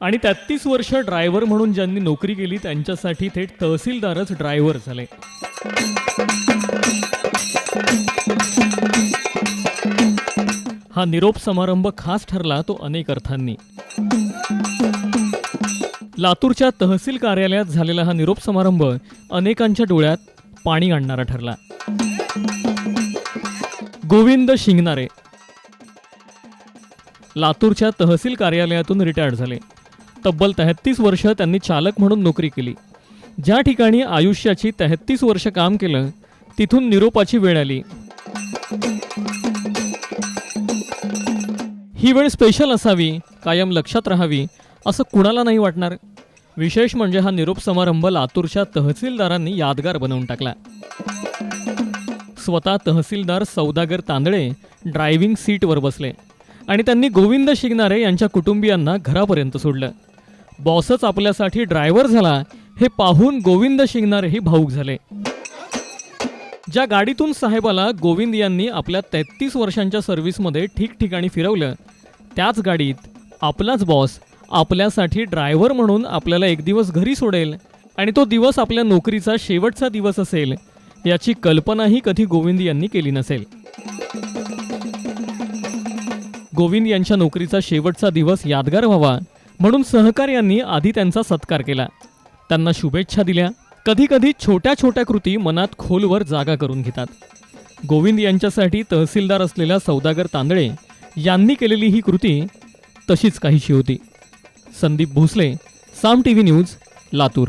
आणि तेहत्तीस वर्ष ड्रायव्हर म्हणून ज्यांनी नोकरी केली त्यांच्यासाठी थेट तहसीलदारच ड्रायव्हर झाले. हा निरोप समारंभ खास ठरला तो अनेक अर्थांनी. लातूरच्या तहसील कार्यालयात झालेला हा निरोप समारंभ अनेकांच्या डोळ्यात पाणी आणणारा ठरला. गोविंद शिंगणारे. लातूरच्या तहसील कार्यालयातून रिटायर्ड झाले. तब्बल तेहत्तीस वर्ष त्यांनी चालक म्हणून नोकरी केली. ज्या ठिकाणी आयुष्याची तेहत्तीस वर्ष काम केलं तिथून निरोपाची वेळ आली. ही वेळ स्पेशल असावी कायम लक्षात राहावी असं कुणाला नाही वाटणार? विशेष म्हणजे हा निरोप समारंभ लातूरच्या तहसीलदारांनी यादगार बनवून टाकला. स्वतः तहसीलदार सौदागर तांदळे ड्रायव्हिंग सीटवर बसले आणि त्यांनी गोविंद शिगणारे यांच्या कुटुंबियांना घरापर्यंत सोडलं. बॉसच आपल्यासाठी ड्रायव्हर झाला हे पाहून गोविंद शिंगणारेही भाऊक झाले. ज्या गाडीतून साहेबाला गोविंद यांनी आपल्या तेहत्तीस वर्षांच्या सर्व्हिसमध्ये ठिकठिकाणी फिरवलं त्याच गाडीत आपलाच बॉस आपल्यासाठी ड्रायव्हर म्हणून आपल्याला एक दिवस घरी सोडेल आणि तो दिवस आपल्या नोकरीचा शेवटचा दिवस असेल याची कल्पनाही कधी गोविंद यांनी केली नसेल. गोविंद यांच्या नोकरीचा शेवटचा दिवस यादगार व्हावा म्हणून सहकार्यांनी आधी त्यांचा सत्कार केला. त्यांना शुभेच्छा दिल्या. कधीकधी छोट्या छोट्या कृती मनात खोलवर जागा करून घेतात. गोविंद यांच्यासाठी तहसीलदार असलेल्या सौदागर तांदळे यांनी केलेली ही कृती तशीच काहीशी होती. Sandeep Bhosale Saam T V news Latur.